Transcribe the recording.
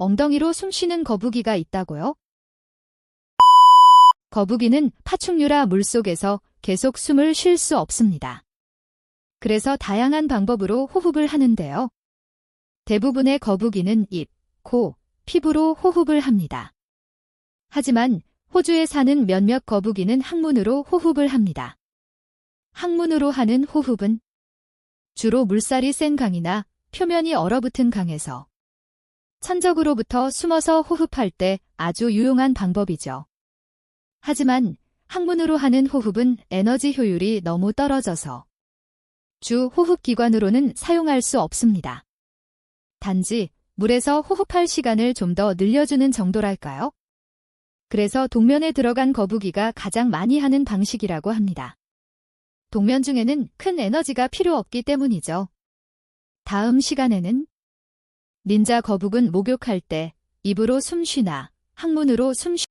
엉덩이로 숨쉬는 거북이가 있다고요? 거북이는 파충류라 물속에서 계속 숨을 쉴 수 없습니다. 그래서 다양한 방법으로 호흡을 하는데요. 대부분의 거북이는 입, 코, 피부로 호흡을 합니다. 하지만 호주에 사는 몇몇 거북이는 항문으로 호흡을 합니다. 항문으로 하는 호흡은 주로 물살이 센 강이나 표면이 얼어붙은 강에서 천적으로부터 숨어서 호흡할 때 아주 유용한 방법이죠. 하지만 항문으로 하는 호흡은 에너지 효율이 너무 떨어져서 주 호흡기관으로는 사용할 수 없습니다. 단지 물에서 호흡할 시간을 좀 더 늘려주는 정도랄까요? 그래서 동면에 들어간 거북이가 가장 많이 하는 방식이라고 합니다. 동면 중에는 큰 에너지가 필요 없기 때문이죠. 다음 시간에는 닌자 거북은 목욕할 때 입으로 숨 쉬나 항문으로 숨 쉬...